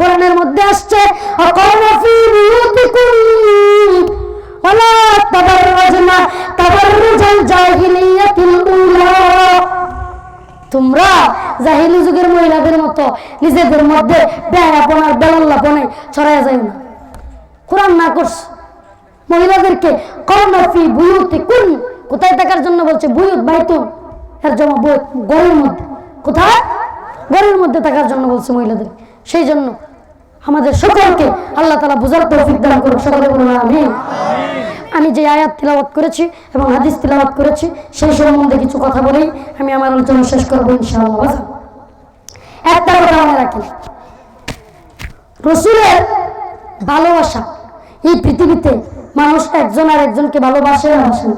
কোরআনের মধ্যে আসছে অকর্ণা ফি বিয়ুতিকুম ওয়ালা তাবাররাজনা, তাবাররুজাল জাহিলিয়াতিল তোমরা জাহিলি যুগের মহিলাদের মতো নিজেদের মধ্যে ব্যয়াপনার বেলাল্লাপনে ছড়াইয়া যায় না। কোরআন না করছ, মহিলাদেরকে কর্ণফি বুয়ুতে কোন কোথায় থাকার জন্য বলছে, বুয়ুত বাইতুন এর জমা বুয়ুত গড়ের মধ্যে। কোথায়? গড়ের মধ্যে থাকার জন্য বলছে মহিলাদের। সেই জন্য আমাদের সকলকে আল্লাহ তালা বুঝার তৌফিক দান করুন, সকলে বলুন আমি আমি যে আয়াত তিলাওয়াত করেছি এবং হাদিস তিলাওয়াত করেছি, সেই সম্বন্ধে কিছু কথা বলেই আমি আমার আলোচনা শেষ করব ইনশাআল্লাহ। একটা কথা মনে রাখেন। রসুলের ভালোবাসা এই পৃথিবীতে মানুষ একজন আর একজনকে ভালোবাসে না বাসে না।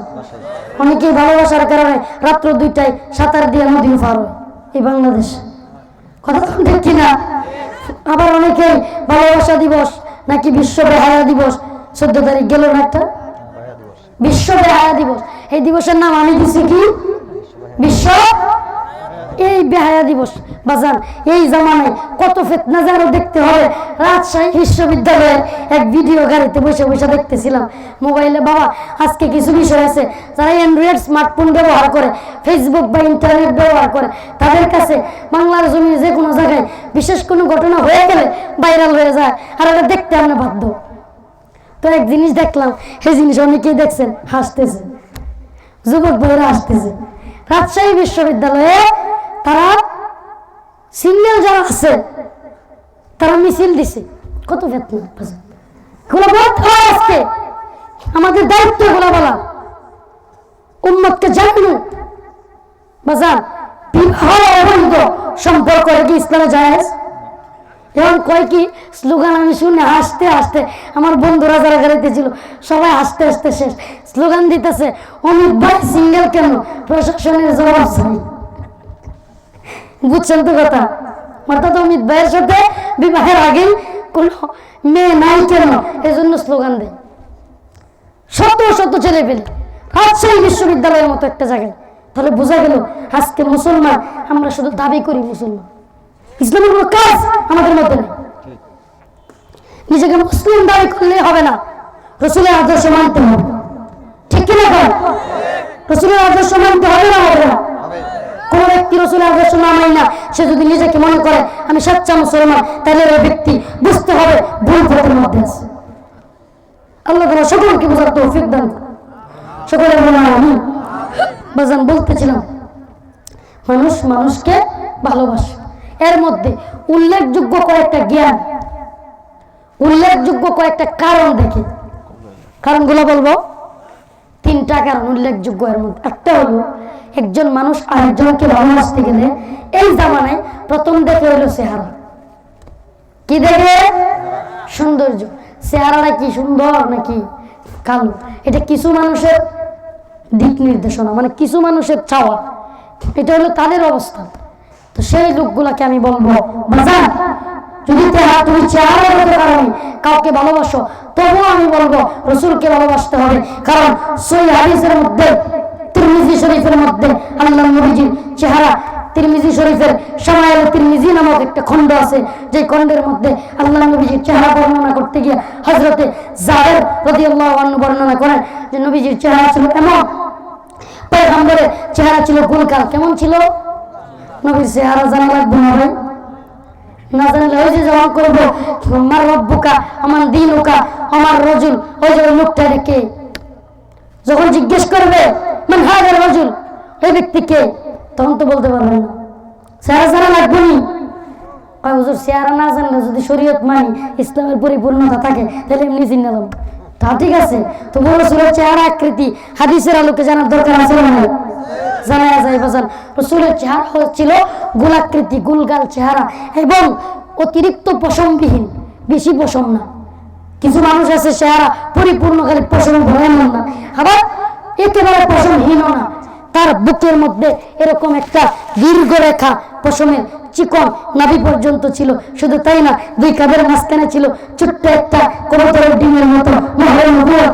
ভালোবাসার কারণে রাত্র দুইটায় সাঁতার দিয়ে নদী পার এই বাংলাদেশ। কথা ঠিক কিনা আবার অনেকে ভালোবাসা দিবস নাকি বিশ্ব বেহায়া দিবস? চোদ্দ তারিখ গেল না একটা? বিশ্ব বেহায়া দিবস। এই দিবসের নাম আমি দিছি কি? বিশ্ব এই বেহায়া দিবস, বাজান, এই জামানায় কত ফেতনা যেন দেখতে হবে রাজশাহী বিশ্ববিদ্যালয়ের এক ভিডিও গাড়িতে বসে বসে দেখতেছিলাম। মোবাইলে, বাবা, আজকে কিছু বিষয় আছে যারা অ্যান্ড্রয়েড স্মার্টফোন ব্যবহার করে ফেসবুক বা ইন্টারনেট ব্যবহার করে। তাদের কাছে বাংলার জমি যে কোনো জায়গায় বিশেষ কোনো ঘটনা হয়ে গেলে ভাইরাল হয়ে যায়। আর এটা দেখতে আমরা বাধ্য। তো এক জিনিস দেখলাম, সেই জিনিস অনেকেই দেখছেন, হাসতেছে। যুবক ভাইরা হাসতেছে। রাজশাহী বিশ্ববিদ্যালয়ে তারা সিঙ্গেল যারা আছে, তারা মিছিল দিছে। কত বেতন এগুলো আজকে। আমাদের দায়িত্ব এগুলো উম্মতকে জানানো বিবাহ অবৈধ। সম্পর্ক কি ইসলামে জায়েজ। এখন কয় কি স্লোগান, আমি শুনে হাসতে হাসতে আমার বন্ধুরা যারা গাড়িতে ছিল, সবাই হাসতে হাসতে শেষ। স্লোগান দিতেছে, অমিত ভাই সিঙ্গেল কেন? প্রশাসনের জবাব চাই। বুঝছেন তো কথা অর্থাৎ অমিত ভাইয়ের সাথে, বিবাহের আগে কোন মেয়ে নাই কেন? এই জন্য স্লোগান দেয়। শত শত ছেলে পেলে রাজশাহী বিশ্ববিদ্যালয়ের মতো একটা জায়গায়। তাহলে বোঝা গেল, আজকে মুসলমান, আমরা শুধু দাবি করি মুসলমান। ইসলামের কোনো কাজ আমাদের মধ্যে নেই। নিজেকে মুসলিম দাবি করলে হবে না। রসুলের আদর্শ মানতে হবে। ঠিক কিনা রসুলের আদর্শ মানতে হবে না হবে না কোন ব্যক্তি রসুলের আদর্শ না মানি না। সে যদি নিজেকে মনে করে, আমি সচ্চা মুসলমান, তাহলে ওই ব্যক্তি বুঝতে হবে ভুল পথের মধ্যে আছে। আল্লাহ তালা সকলকে বোঝার তৌফিক দান। সকলের মনে হয় আমি বাজান, বলতেছিলাম, মানুষ মানুষকে ভালোবাসে। এর মধ্যে উল্লেখযোগ্য কয়েকটা জ্ঞান, উল্লেখযোগ্য কয়েকটা কারণ দেখে। কারণগুলো বলব। তিনটা কারণ উল্লেখযোগ্য এর মধ্যে। একটা হলো একজন মানুষ আরেকজনকে ভালোবাসতে গেলে এই জামানায় প্রথম দেখে হলো চেহারা। কি দেখে? সৌন্দর্য। চেহারাটা কি সুন্দর নাকি কালো? এটা কিছু মানুষের দিক নির্দেশনা মানে কিছু মানুষের চাওয়া। এটা হলো তাদের অবস্থা। তো সেই লোকগুলাকে আমি বলব, বাজান, যদি তুমি চেহারা হতে কারণে কাউকে ভালোবাসো, তবুও আমি বলব, রসুলকে ভালোবাসতে হবে। কারণ সই হাদিসের মধ্যে তিরমিজি শরীফের মধ্যে আল্লাহ নবীজির চেহারা, তিরমিজি শরীফের সামায়াল তিরমিজি নামক একটা খণ্ড আছে যে খণ্ডের মধ্যে আল্লাহ নবীজির চেহারা বর্ণনা করতে গিয়ে হজরতে জাহের রাদিয়াল্লাহু আনহু বর্ণনা করেন যে নবীজির চেহারা ছিল এমন, পয়গম্বরের চেহারা ছিল গোলকাল। কেমন ছিল? নবীর চেহারা জানা লাগবে না ভাই? না জানলে ওই যে জমা করব আমার রব্বুকা, আমার দিন ওকা আমার রজুল। ওই যে লোকটা কে যখন জিজ্ঞেস করবে তখন তো বলতে পারবে না। লাগবে নি। হুজুর না জানলে যদি শরীয়ত মানি, ইসলামের পরিপূর্ণতা থাকে, তাহলে এমনি তা ঠিক আছে তো চেহারা আকৃতি। হাদিসের আলোকে জানার দরকার আছে না জানা যায় চেহারা গোলাকৃতি, গুলগাল চেহারা এবং অতিরিক্ত পশমবিহীন, বেশি পশম না। কিছু মানুষ আছে চেহারা পরিপূর্ণ, খালি পশম না। আবার একেবারে পশমহীন না। তার বুকের মধ্যে এরকম একটা দীর্ঘ রেখা পশমের চিকন নাভি পর্যন্ত ছিল। শুধু তাই না, দুই কাঁধের মাঝখানে ছিল ছোট্ট একটা কবুতরের ডিমের মতো। মহরম ভোর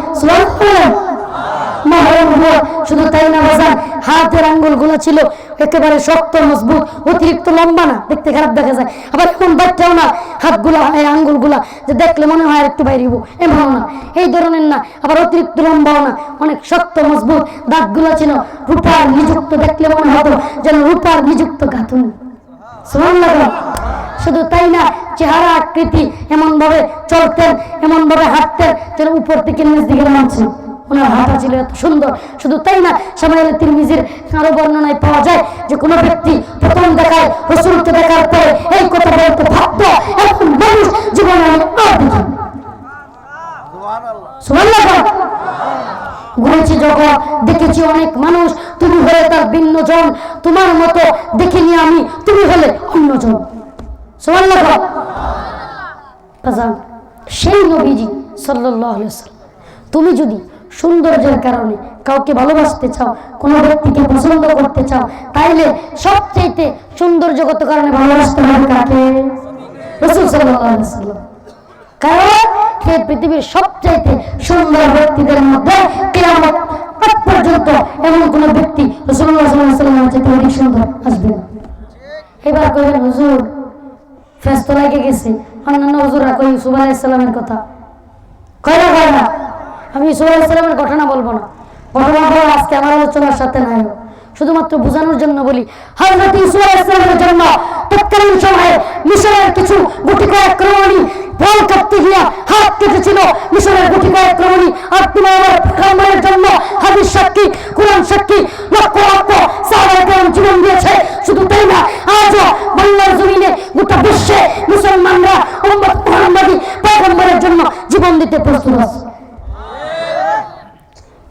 শুধু তাই না, বাজান হাতের আঙ্গুলগুলো ছিল একেবারে শক্ত, মজবুত, অতিরিক্ত লম্বা না, দেখতে খারাপ দেখা যায়। আবার এমন বাচ্চাও না, হাতগুলা, এই আঙ্গুলগুলা যে দেখলে মনে হয় আর একটু বাইরে হইবো এমনও না। এই ধরনের না, আবার অতিরিক্ত লম্বাও না, অনেক শক্ত, মজবুত দাঁতগুলো ছিল। রূপার নিযুক্ত দেখলে মনে হতো যেন রূপার নিযুক্ত গাঁথুনি শুধু তাই না, চেহারা, আকৃতি এমন ভাবে চলতেন এমন ভাবে হাঁটতেন যেন উপর থেকে নিচ দিকে নামছে। ওনার হাঁটা ছিল এত সুন্দর। শুধু তাই না সামাইল তিরমিজির আরও বর্ণনায় পাওয়া যায় যে কোনো ব্যক্তি প্রথম দেখায় রসুলকে দেখার পরে এই কথা বলতে ভাবত এমন মানুষ জীবনে আমি আর দেখি ঘুরেছি যখন দেখেছি অনেক মানুষ তুমি হলে তার ভিন্ন জন। তোমার মতো দেখিনি আমি তুমি হলে সুবহানাল্লাহ বাজান, সেই নবীজি ওয়াসাল্লাম তুমি যদি সৌন্দর্যের কারণে কাউকে ভালোবাসতে চাও, কোনো ব্যক্তিকে পছন্দ করতে চাও, তাইলে সবচাইতে সৌন্দর্যগত কারণে ভালোবাসতে হবে কাকে? কারণ সে পৃথিবীর সবচাইতে সুন্দর ব্যক্তিদের মধ্যে কিয়ামত পর্যন্ত এমন কোন ব্যক্তি সুন্দর আসবে না। এবার কইবেন হুজুর গেছে। অন্যান্য হুজুরা কই সুবাহ ইসলামের কথা। কয় না কয় না আমি সুবাহ ইসলামের ঘটনা বলব না। ঘটনা বলা আজকে আমার আলোচনার সাথে নাই। শুধুমাত্র বোঝানোর জন্য বলি হজরত ইসুফ আলাইহিস জন্য তৎকালীন সময়ে মিশরের কিছু গুটি কয়েক ক্রমণী বল কাটতে গিয়া হাত কেটেছিল। মিশরের গুটি কয়েক ক্রমণী আত্মীয় জন্য হাদিস সাক্ষী, কোরআন সাক্ষী, লক্ষ লক্ষ সাহাবায়ে কেরাম জীবন দিয়েছে শুধু তাই না আজও বাংলার জমিনে গোটা বিশ্বে মুসলমানরা উম্মত মুহাম্মাদী পেগম্বরের জন্য জীবন দিতে প্রস্তুত আছে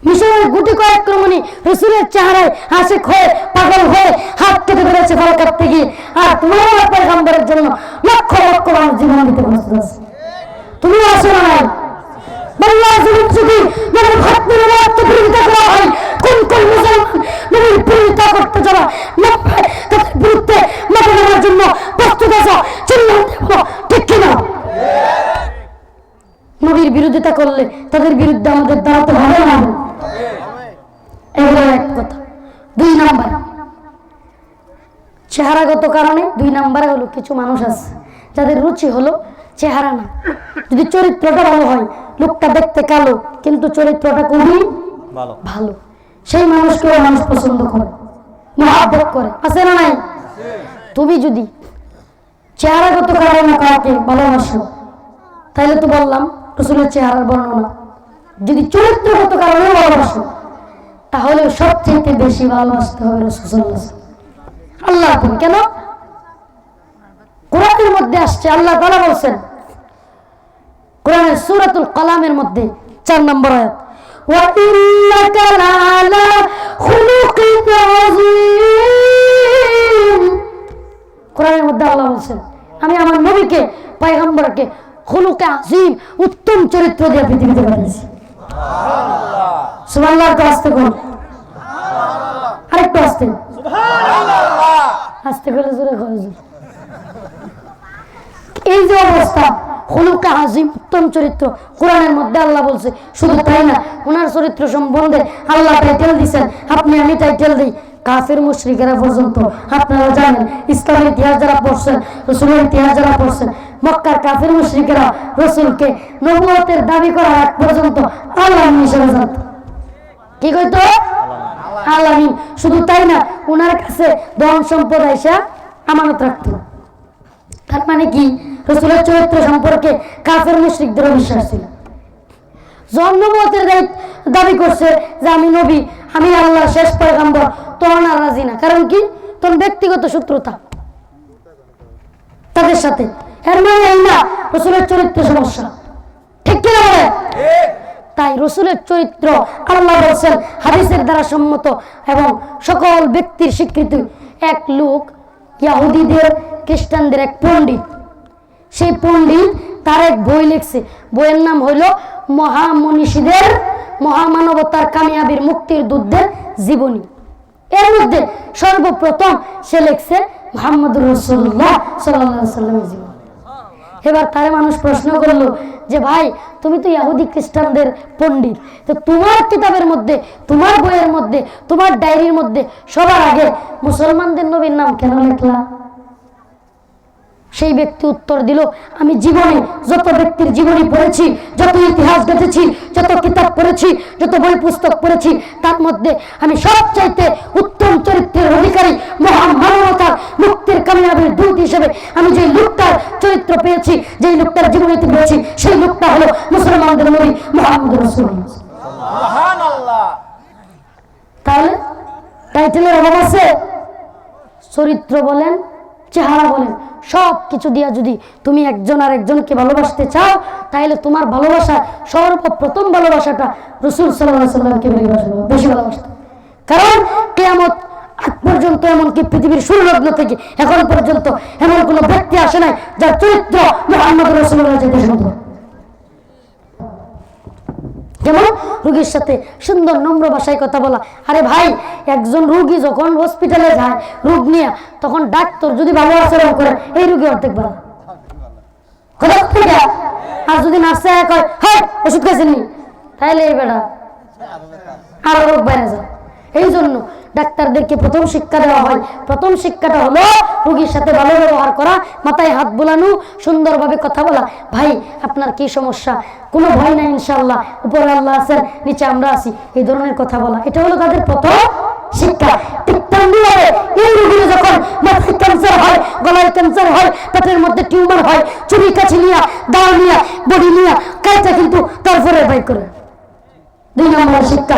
মিশরের গুটি কয়েক ক্রমণী রসুলের চেহারায় হাসিক হয়ে পাগল হয়ে হাত কেটে ধরেছে ফল কাটতে গিয়ে আর তোমার পেগম্বরের জন্য লক্ষ লক্ষ মানুষ জীবন দিতে প্রস্তুত আছে তুমি আসো না নাই বাংলা জমিন যদি নবীর ভাতৃ নবাত্ম বিরোধিতা করা হয় কোন কোন মুসলমান নবীর বিরোধিতা করতে যারা নব্বই তাদের বিরুদ্ধে মাঠে জন্য প্রস্তুত আছো? চিল্লান দেবো ঠিক কিনা? নবীর বিরোধিতা করলে তাদের বিরুদ্ধে আমাদের দাঁড়াতে হবে না। এগুলো এক কথা। দুই নাম্বার। চেহারাগত কারণে দুই নাম্বারে হলো কিছু মানুষ আছে যাদের রুচি হলো চেহারা না। যদি চরিত্রটা ভালো হয় লোকটা দেখতে কালো কিন্তু চরিত্রটা খুবই ভালো। ভালো। সেই মানুষকেও মানুষ পছন্দ করে। মহাব্বত করে। আছে না নাই? তুমি যদি চেহারাগত কারণে কাউকে, ভালোবাসো তাহলে তো বললাম, রসুলের চেহারার বর্ণনা। যদি চরিত্রগত কারণে ভালোবাসো, তাহলে সবচেয়ে বেশি ভালোবাসতে হবে রসুল আল্লাহ কেন? কোরআনের মধ্যে আসছে, আল্লাহ তালা বলছেন, কোরআনের সুরাতুল কালামের মধ্যে চার নম্বর আয়াত وَإِنَّكَ لَعَلَى خُلُقٍ عَظِيمٍ কোরআনের মধ্যে আল্লাহ বলছেন আমি আমার নবীকে পয়গম্বরকে খুলুকে আজিম উত্তম চরিত্র দিয়ে পৃথিবীতে পাঠিয়েছি সুবহানাল্লাহ তো আসতে কোন আরেকটু আসতে আসতে করে জোরে করে জোরে এই যে অবস্থা হলুকা আজিম, উত্তম চরিত্র। কোরআনের মধ্যে আল্লাহ বলছে, শুধু তাই না ওনার চরিত্র সম্বন্ধে আল্লাহ টাইটেল দিচ্ছেন আপনি, আমি টাইটেল দিই। কাফের মুশরিকেরা পর্যন্ত, আপনারা জানেন, ইসলামের ইতিহাস যারা পড়ছেন, রসুলের ইতিহাস যারা পড়ছেন, মক্কার কাফের মুশরিকেরা রসুলকে নবুয়তের দাবি করা আগ পর্যন্ত আল্লাহ হিসেবে জানত কি কইতো? আলামিন শুধু তাই না ওনার কাছে ধন সম্পদ আইসা আমানত রাখতো। তার মানে কি? রসুলের চরিত্র সম্পর্কে কাফের মুশ্রিকদের বিশ্বাস ছিল। জন্মমতের দাবি করছে যে আমি নবী, আমি আল্লাহ শেষ পয়গাম্বর তখন আর রাজি না। কারণ কি? তখন ব্যক্তিগত শত্রুতা। তাদের সাথে। এর মানে এই না, রসুলের চরিত্র সমস্যা। ঠিক তাই রসুলের চরিত্র আল্লাহ বলছেন, হাদিসের দ্বারা সম্মত এবং সকল ব্যক্তির স্বীকৃতি। এক লোক ইয়াহুদিদের, খ্রিস্টানদের এক পণ্ডিত। সেই পণ্ডিত, তার এক বই লিখছে। বইয়ের নাম হইল মহামনীষীদের মহামানবতার কামিয়াবির মুক্তির দুধদের জীবনী। এর মধ্যে সর্বপ্রথম সে লিখছে মোহাম্মদ রসুল্লাহ সাল্লাহ জীবন। এবার তারে মানুষ প্রশ্ন করল যে, ভাই, তুমি তো ইয়াহুদি খ্রিস্টানদের পণ্ডিত। তো তোমার কিতাবের মধ্যে, তোমার বইয়ের মধ্যে, তোমার ডায়েরির মধ্যে সবার আগে মুসলমানদের নবীর নাম কেন লিখলা? সেই ব্যক্তি উত্তর দিল আমি জীবনে যত ব্যক্তির জীবনী পড়েছি যত ইতিহাস দেখেছি যত কিতাব পড়েছি যত বই পুস্তক পড়েছি তার মধ্যে আমি সবচাইতে উত্তম চরিত্রের অধিকারী মহান মানবতার মুক্তির কামিয়াবির দূত হিসেবে আমি যে লোকটার চরিত্র পেয়েছি যেই লোকটার জীবনীতে পেয়েছি সেই লোকটা হলো মুসলমানদের নবী মোহাম্মদ রসুল তাহলে টাইটেলের অভাব আছে? চরিত্র বলেন চেহারা বলেন সব কিছু দিয়া যদি তুমি একজন আর একজনকে ভালোবাসতে চাও, তাহলে তোমার ভালোবাসা, সর্বপ্রথম ভালোবাসাটা রসুল সাল্লামকে বেশি ভালোবাসতে। কারণ কেয়ামত আগ পর্যন্ত এমনকি পৃথিবীর সুলগ্ন থেকে এখন পর্যন্ত এমন কোনো ব্যক্তি আসে নাই যার চরিত্র মোহাম্মদ রসুল্লাহ যেমন রুগীর সাথে সুন্দর নম্র ভাষায় কথা বলা। আরে ভাই, একজন রুগী যখন হসপিটালে যায়, রোগ নিয়ে তখন ডাক্তার যদি ভালো আচরণ করে, এই রুগী অর্ধেক বলা আর যদি নার্সে কয় হ্যাঁ ওষুধ খাইছেন? তাহলে এই বেড়া আরও রোগ বেড়ে যায়। এই জন্য ডাক্তারদেরকে প্রথম শিক্ষা দেওয়া হয়। প্রথম শিক্ষাটা হলো রুগীর সাথে ভালো ব্যবহার করা, মাথায় হাত বোলানো, সুন্দরভাবে কথা বলা। ভাই, আপনার কি সমস্যা? কোনো ভয় নাই ইনশাল্লাহ উপরে আল্লাহ আছেন, নিচে আমরা আছি। এই ধরনের কথা বলা। এটা হলো তাদের প্রথম শিক্ষা। শিক্ষা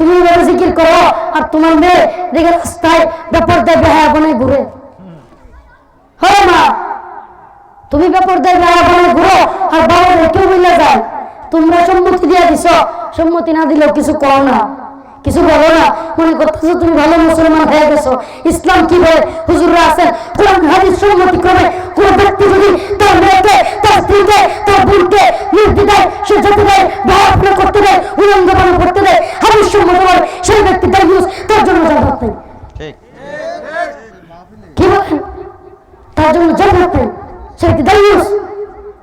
তুমি এভাবে জিকির করো, আর তোমার মেয়ে দেখে রাস্তায় ব্যাপার দেয় বেহায়া বনে ঘুরে। হয় মা, তুমি ব্যাপার দেয় বেহায়া বনে ঘুরো, আর বাবা কেউ মিলে যায়। তোমরা সম্মতি দিয়ে দিছ, সম্মতি না দিলেও কিছু করো না। কিছু বলো না। মনে করতেছো তুমি ভালো মুসলমান হয়ে গেছো। ইসলাম কি বলে? হুজুররা আছেন কোরআন হাদিস সম্মতি করে কোন ব্যক্তি যদি তার মেয়েকে তার স্ত্রীকে তার বোনকে নির্দিদায় সে যেতে দেয় ভাবনা করতে দেয় উলঙ্গ পালন করতে দেয় হাদিস সম্মত বলে সেই ব্যক্তি তার ইউজ তার জন্য জান্নাত নেই ঠিক। কি বলেন? তার জন্য জান্নাত নেই সে ব্যক্তি তার ইউজ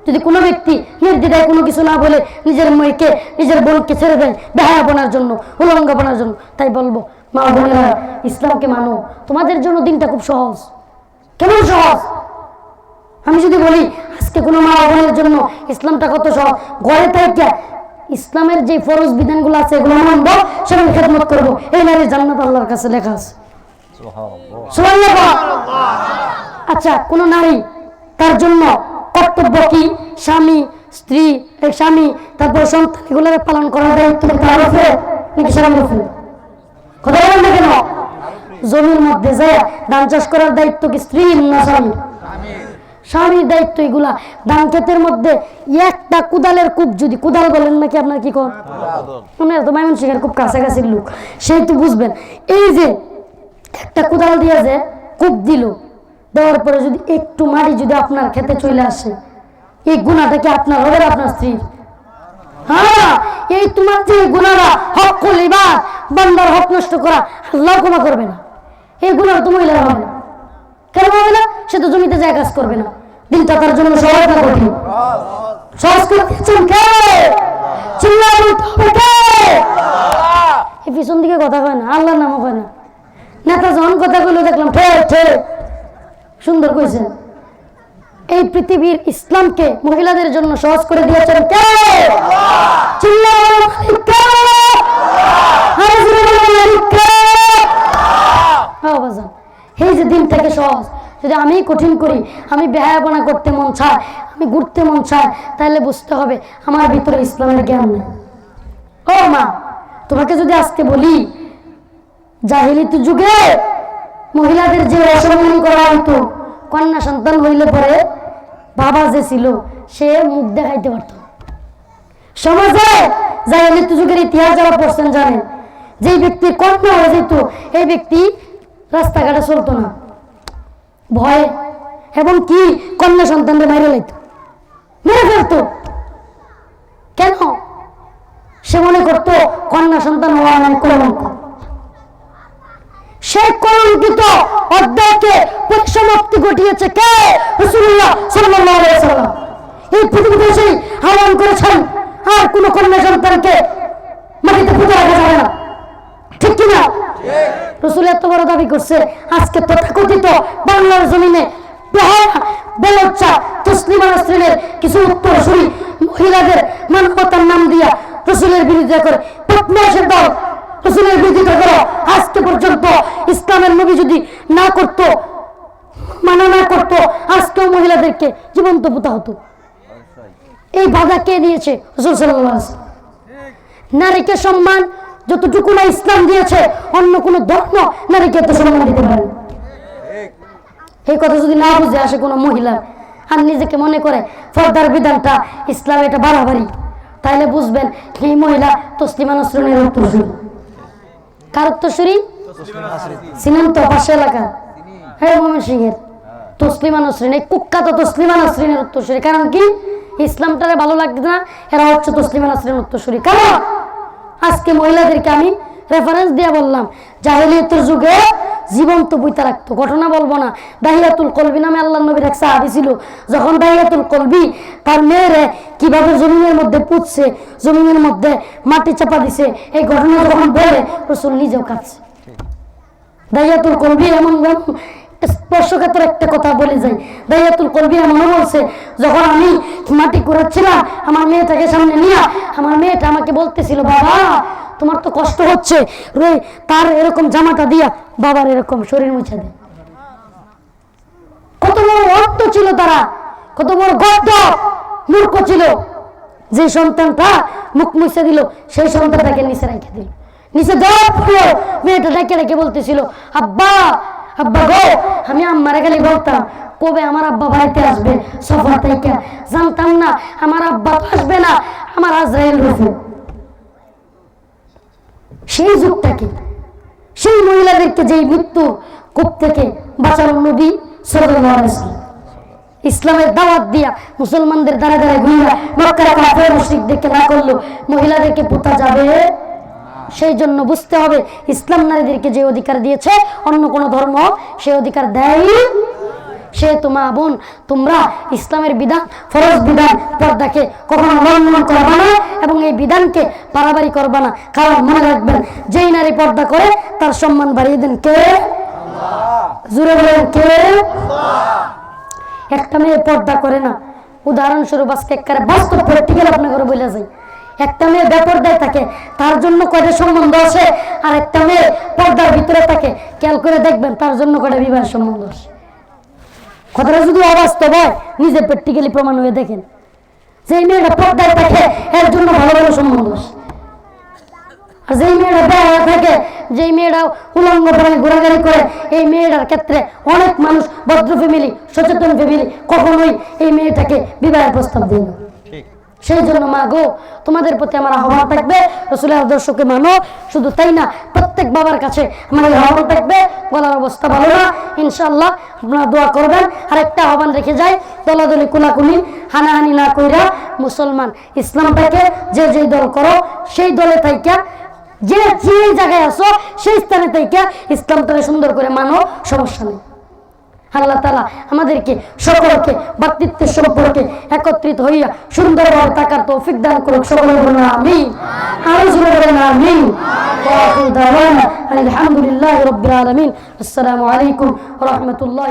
যদি কোনো ব্যক্তি নির্দিদায় কোনো কিছু না বলে নিজের মেয়েকে নিজের বোনকে ছেড়ে দেয় বেহায়াপনার জন্য উলঙ্গপনার জন্য তাই বলব মা বোনেরা ইসলামকে মানো। তোমাদের জন্য দিনটা খুব সহজ। কেমন সহজ? আমি যদি বলি আজকে কোনো মা বোনের জন্য ইসলামটা কত সহজ? ঘরে থেকে ইসলামের যে ফরজ বিধানগুলো আছে এগুলো মানবো সেগুলো খেদমত করব। এই নারী জান্নাত আল্লাহর কাছে লেখা আছে। আচ্ছা কোন নারী তার জন্য কর্তব্য কি স্বামী স্ত্রী স্বামী সন্তান পালন তার উপরে নাকি স্বামীর উপরে কথা বলেন না কেন? জমির মধ্যে যায় ধান চাষ করার দায়িত্ব কি স্ত্রী স্বামী? স্বামীর দায়িত্ব এগুলা। ধান ক্ষেতের মধ্যে একটা কুদালের কূপ যদি, কুদাল বলেন নাকি আপনার কি কর? মাইমন সিংহের খুব কাছাকাছির লোক। সেই তো বুঝবেন। এই যে একটা কোদাল দিয়ে যে কূপ দিল, দেওয়ার পরে যদি একটু মাটি যদি আপনার খেতে চলে আসে এই গুণাটা কি আপনার হবে আপনার স্ত্রীর? হ্যাঁ এই তোমার যে গুণারা হক কলিবা বান্দার হক নষ্ট করা, আল্লাহ ক্ষমা করবে না। এই গুণার তো মহিলার হবে না। কেন হবে না? সে তো জমিতে যায় কাজ করবে না। দিনটা তার জন্য সহজ না সহজ করে এই পিছন দিকে কথা কয় না, আল্লাহর নামও না। নেতা যখন কথা কইলো দেখলাম ঠে ঠে সুন্দর কইছেন। এই পৃথিবীর ইসলামকে মহিলাদের জন্য সহজ করে দিয়েছেন কে? হ্যাঁ এই যে দিন থেকে সহজ। যদি আমি কঠিন করি, আমি বেহায়াপনা করতে মন চায়, আমি ঘুরতে মন চায়, তাহলে বুঝতে হবে আমার ভিতরে ইসলামের জ্ঞান নেই। ও মা, তোমাকে যদি আজকে বলি, জাহিলিত যুগে মহিলাদের যে অসম্মান করা হতো, কন্যা সন্তান হইলে পরে বাবা যে ছিল, সে মুখ দেখাইতে পারত সমাজে জাহেলিয়াত যুগের ইতিহাস যারা পড়ছেন জানেন যে ব্যক্তি কন্যা হয়ে যেত এই ব্যক্তি রাস্তাঘাটে চলতো না। ভয়ে এবং কি কন্যা সন্তানদের মাইরে লাইত। মেরে ফেলতো। কেন? সে মনে করতো কন্যা সন্তান হওয়া মানে কলঙ্ক সেই কলঙ্কিত অধ্যায়কে পরিসমাপ্তি ঘটিয়েছে কে? সাল্লাম এই পৃথিবীতে কিছু উত্তরসূরি মহিলাদের মানবতার নাম দিয়া রসুলের বিরোধিতা করে দল রসুলের বিরোধিতা করো, আজকে পর্যন্ত ইসলামের নবী যদি না করতো মানা না করতো আজকেও মহিলাদেরকে জীবন্ত পোতা হতো। এই বাধা কে দিয়েছে রসুল নারীকে সম্মান যতটুকু না ইসলাম দিয়েছে অন্য কোন ধর্ম নারীকে এত সম্মান দিতে পারে এই কথা যদি না বুঝে আসে কোনো মহিলা আর নিজেকে মনে করে ফর্দার বিধানটা ইসলাম এটা বাড়াবাড়ি তাহলে বুঝবেন এই মহিলা তসলিমা নসরুনের উত্তরসূরি। কার উত্তরসূরি? চিনেন তো পাশে এলাকা। হ্যাঁ মোমিন সিংহের তসলিমা নসরিন, এই কুখ্যাত তসলিমা নসরিনের উত্তরসূরি। কারণ কি? ইসলামটারে ভালো লাগছে না, এরা হচ্ছে তসলিমা নসরিনের উত্তরসূরি। কারণ আজকে মহিলাদেরকে আমি রেফারেন্স দিয়ে বললাম, জাহেলিয়তের যুগে জীবন্ত বইতে রাখতো। ঘটনা বলব না দাহিয়াতুল কলবি নামে আল্লাহ নবীর এক সাহাবি ছিল। যখন দাহিয়াতুল কলবি তার মেয়েরে কীভাবে জমিনের মধ্যে পুঁতছে, জমিনের মধ্যে মাটি চাপা দিছে, এই ঘটনা যখন বলে, রসুল নিজেও কাঁদছে। দাইয়াতুল কলবি এমন স্পর্শকাতর একটা কথা বলে যাই। দাইয়াতুল এমনও বলছে, যখন আমি মাটি কুড়াচ্ছিলাম আমার মেয়েটাকে সামনে নিয়ে, আমার মেয়েটা আমাকে বলতেছিল, বাবা, তোমার তো কষ্ট হচ্ছে রে তার এরকম জামাটা দিয়া বাবার এরকম শরীর মুছে কত বড় অর্থ ছিল তারা, কত বড় মূর্খ ছিল। যে সন্তানটা মুখ মুছে দিল, সেই সন্তানটাকে নিচে রেখে দিল। নিচে দেওয়ার পরেও মেয়েটা ডেকে ডেকে বলতেছিল, আব্বা আব্বা গো, আমি বলতাম, কবে আমার আব্বা বাড়িতে আসবে সফর থেকে? জানতাম না, আমার আব্বা আসবে না, আমার আজরাইল সেই যুগটাকে সেই মহিলাদেরকে যেই মৃত্যু কূপ থেকে বাঁচানো নবী ইসলামের দাওয়াত দিয়া মুসলমানদের দ্বারা দ্বারা ঘুরিয়া মক্কার কাফের মুশরিকদেরকে না করল, মহিলাদেরকে পোতা যাবে সেই জন্য বুঝতে হবে ইসলাম নারীদেরকে যে অধিকার দিয়েছে অন্য কোন ধর্ম সেই অধিকার দেয় সে তোমা বোন তোমরা ইসলামের বিধান ফরজ বিধান পর্দাকে কখনো লঙ্ঘন করবা না এবং এই বিধানকে বাড়াবাড়ি করবা না। কারণ মনে রাখবেন যেই নারী পর্দা করে তার সম্মান বাড়িয়ে দেন কে? জুড়ে বলেন কে? একটা মেয়ে পর্দা করে না। উদাহরণস্বরূপ আজকে একবারে বাস্তব প্র্যাকটিক্যাল আপনার করে বলে যাই। একটা মেয়ে বেপর্দায় থাকে, তার জন্য কয়টা সম্বন্ধ আছে? আর একটা মেয়ে পর্দার ভিতরে থাকে, খেয়াল করে দেখবেন তার জন্য কয়টা বিবাহ সম্বন্ধ আছে? কথাটা শুধু অবাস্তব হয় নিজে প্র্যাকটিক্যালি প্রমাণ হয়ে দেখেন। যে মেয়েটা পর্দায় থাকে, এর জন্য ভালো ভালো সম্বন্ধ আছে। আর যেই মেয়েরা বেহায়া থাকে, যেই মেয়েরা উলঙ্গ প্রাণে ঘোরাঘুরি করে, এই মেয়েটার ক্ষেত্রে অনেক মানুষ ভদ্র ফ্যামিলি সচেতন ফ্যামিলি কখনোই এই মেয়েটাকে বিবাহের প্রস্তাব দেয় না। সেই জন্য মা গো, তোমাদের প্রতি আমার আহ্বান থাকবে, রসুলের আদর্শকে মানো, শুধু তাই না, প্রত্যেক বাবার কাছে আমার এই আহ্বান থাকবে গলার অবস্থা ভালো না ইনশাল্লাহ আপনারা দোয়া করবেন আর একটা আহ্বান রেখে যাই, দলাদলি কুলাকুলি, হানাহানি না কইরা মুসলমান ইসলাম ইসলামটাকে যে যেই দল করো, সেই দলে থাইকা, যে যে জায়গায় আসো, সেই স্থানে থেকে ইসলামটাকে সুন্দর করে মানো, সমস্যা নেই। আল্লাহ তালা আমাদেরকে সকলকে ব্যক্তিত্বের সম্পর্কে একত্রিত হইয়া সুন্দরভাবে থাকার তৌফিক দান করুক। সকলে বলুন আমি আরও জোরে বলেন আমি আলহামদুলিল্লাহ রবিল আলমিন। আসসালামু আলাইকুম রহমতুল্লাহ